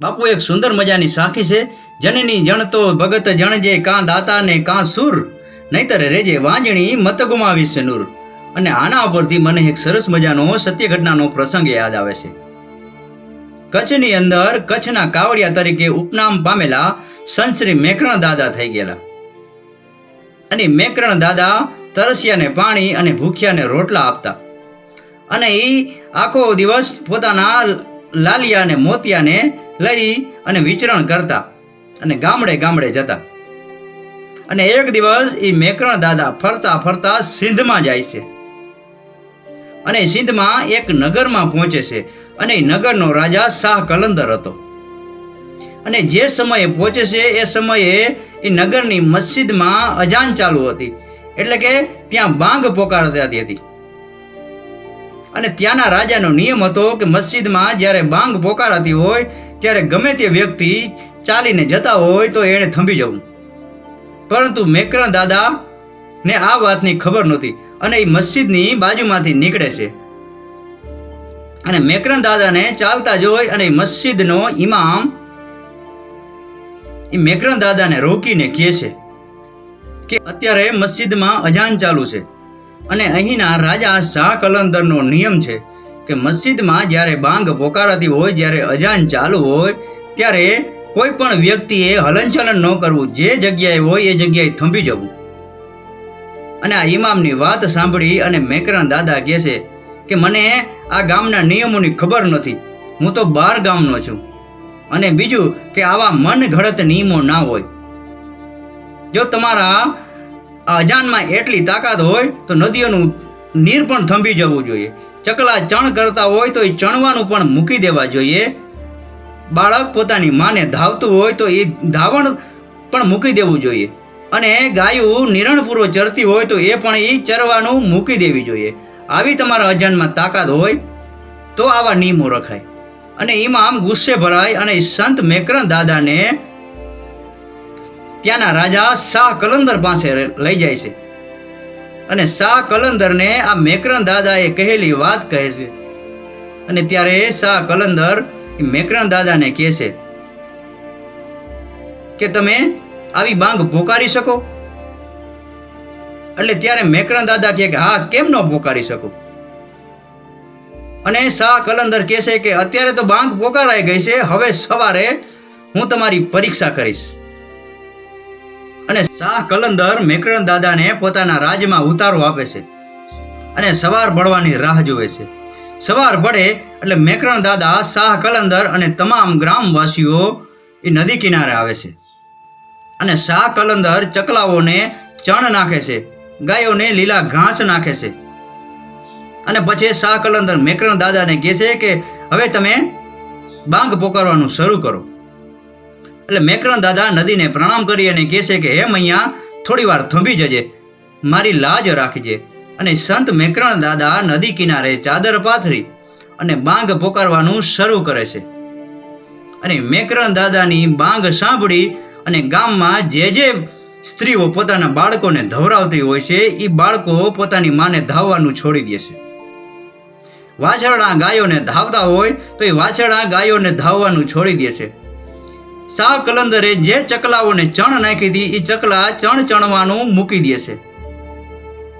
બાપુ, એક સુંદર મજાની સાખી છે. જનની જણતો ભગત જણજે કાં દાતા ને કાં સુર. નહીતર રેજે વાંજણી મત ગુમાવી છે નૂર. અને આના ઉપરથી મને એક સરસ મજાનો સત્ય ઘટનાનો પ્રસંગ યાદ આવે છે. કચ્છની અંદર કચ્છના કાવડિયા તરીકે ઉપનામ પામેલા સંશ્રી મેકરણ દાદા થઈ ગયેલા. અને મેકરણ દાદા તરસ્યાને પાણી અને ભૂખ્યાને રોટલા આપતા. અને એ આખો દિવસ પોતાના લાલિયા અને મોતિયાને લઈ અને વિચરણ કરતા અને ગામડે ગામડે જતા. અને એક દિવસ એ મેકરણ દાદા ફરતા ફરતા સિંધમાં જાય છે. અને સિંધમાં એક નગરમાં પહોંચે છે અને નગરનો રાજા શાહ કલંદર હતો. અને જે સમયે પહોંચે છે એ સમયે એ નગરની મસ્જિદમાં અજાન ચાલુ હતી. એટલે કે ત્યાં બાંગ પોકારતી હતી. અને ત્યાંના રાજાનો નિયમ હતો કે મસ્જિદમાં જ્યારે બાંગ પોકારાતી હોય ત્યારે ગમે તે વ્યક્તિ ચાલીને જતા હોય તો એણે થંભી જવું. પરંતુ મેકરણ દાદા ને આ વાતની ખબર નહોતી અને એ મસ્જિદની બાજુમાંથી નીકળે છે. અને મેકરણ દાદાને ચાલતા જોઈ અને મસ્જિદનો ઇમામ એ મેકરણ દાદાને રોકીને કહે છે કે અત્યારે મસ્જિદમાં અજાન ચાલુ છે અને અહીંના રાજા શાહ કલંદરનો નિયમ છે કે મસ્જિદમાં જ્યારે બાંગ પોકારાતી હોય, જ્યારે અજાન ચાલુ હોય, ત્યારે કોઈ પણ વ્યક્તિએ હલનચલન ન કરવું. જે જગ્યાએ હોય, એ જગ્યાએ થંભી જવું. અને આ ઇમામની વાત સાંભળી અને મેકરણ દાદા કહે છે કે, મને આ ગામના નિયમોની ખબર નથી. હું તો બાર ગામનો છું. અને બીજું કે, આવા મન ઘડત નિયમો ના હોય. જો તમારા અજાનમાં એટલી તાકાત હોય, તો નદીઓનું નીર પણ થંભી જવું જોઈએ. ચકલા ચણ કરતા હોય તો એ ચણવાનું પણ મૂકી દેવા જોઈએ. બાળક પોતાની માને ધાવતું હોય તો એ ધાવણ પણ મૂકી દેવું જોઈએ. અને ગાયું નિરણપૂર્વ ચરતી હોય તો એ પણ એ ચરવાનું મૂકી દેવી જોઈએ. આવી તમારા અજાનમાં તાકાત હોય તો આવા નિયમો રખાય. અને ઇમામ ગુસ્સે ભરાય અને સંત મેકરણ દાદાને ત્યાંના રાજા શાહ કલંદર પાસે લઈ જાય છે. અને શાહ કલંદરને આ મેકરણ દાદાએ કહેલી વાત કહે છે. અને ત્યારે શાહ કલંદર મેકરણ દાદાને કહે છે, કે તમે આવી બાંગ ભોકારી શકો? એટલે ત્યારે મેકરણ દાદા કહે કે, હા, કેમ ન પોકારી શકો? અને શાહ કલંદર કહેશે કે, અત્યારે તો બાંગ પોકારાઈ ગઈ છે, હવે સવારે હું તમારી પરીક્ષા કરીશ. અને શાહ કલંદર મેકરણ દાદાને પોતાના રાજમાં ઉતારો આપે છે અને સવાર ભળવાની રાહ જોવે છે. સવાર પડે એટલે મેકરણ દાદા, શાહ કલંદર અને તમામ ગ્રામવાસીઓ એ નદી કિનારે આવે છે. અને શાહ કલંદર ચકલાઓને ચણ નાખે છે, ગાયોને લીલા ઘાસ નાખે છે. અને પછી શાહ કલંદર મેકરણ દાદાને કહે છે કે હવે તમે બાંગ પોકારવાનું શરૂ કરો. એટલે મેકરણ દાદા નદીને પ્રણામ કરી અને કહેશે કે, હે મૈયા, થોડી વાર થંભી જજે. મારી લાજ રાખજે. અને સંત મેકરણ દાદા નદી કિનારે ચાદર પાથરી અને બાંગ પોકારવાનું શરૂ કરે છે. અને મેકરણ દાદાની બાંગ સાંભળી અને ગામમાં જે જે સ્ત્રીઓ પોતાના બાળકોને ધવરાવતી હોય છે એ બાળકો પોતાની માને ધાવવાનું છોડી દે છે. વાછરડા ગાયોને ધાવતા હોય તો એ વાછરડા ગાયોને ધાવવાનું છોડી દે છે. શાહ કલંદરે જે ચકલાઓને ચણ નાખી હતી એ ચકલા ચણ ચણવાનું મૂકી દે છે.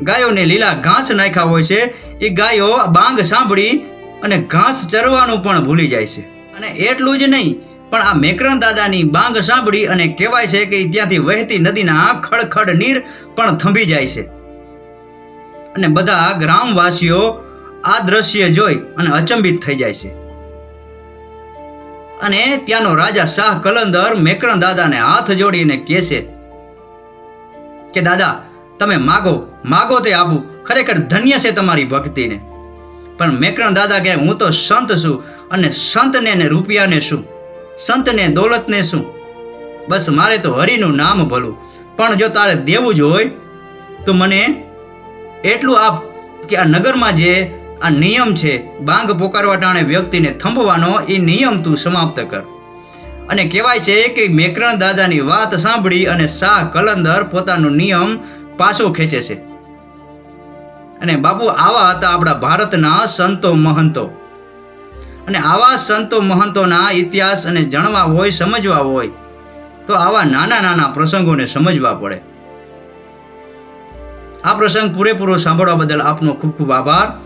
ગાયોને લીલા ઘાસ નાખ્યા હોય છે એ ગાયો બાંગ સાંભળી અને ઘાસ ચરવાનું પણ ભૂલી જાય છે. અને એટલું જ નહીં, પણ આ મેકરણ દાદાની બાંગ સાંભળી અને કહેવાય છે કે ત્યાંથી વહેતી નદીના ખડખડ નીર પણ થંભી જાય છે. અને બધા ગ્રામવાસીઓ આ દ્રશ્ય જોઈ અને અચંબિત થઈ જાય છે. અને ત્યાંનો રાજા શાહ કલંદર મેકરણ દાદાને હાથ જોડીને કહે છે કે, દાદા, તમે માગો માગો તે આપું ખરેખર ધન્ય છે તમારી ભક્તિને. પણ મેકરણ દાદા કહે, હું તો સંત છું અને સંતને ને રૂપિયાને શું સંતને દોલતને શું બસ મારે તો હરિનું નામ ભલું. પણ જો તારે દેવું જ હોય, તો મને એટલું આપ કે આ નગરમાં જે આ નિયમ છે, બાંગ પોકારવા ટાણે વ્યક્તિને થંભવાનો, એ નિયમ તું સમાપ્ત કર. અને કહેવાય છે કે મેકરણ દાદાની વાત સાંભળી અને શાહ કલંદર પોતાનો નિયમ પાછો ખેંચે છે. અને બાપુ, આવા હતા આપણા ભારતના સંતો મહંતો. અને આવા સંતો મહંતોના ઇતિહાસ અને જાણવા હોય, સમજવા હોય, તો આવા નાના નાના પ્રસંગોને સમજવા પડે. આ પ્રસંગ પૂરેપૂરો સાંભળવા બદલ આપનો ખૂબ ખૂબ આભાર.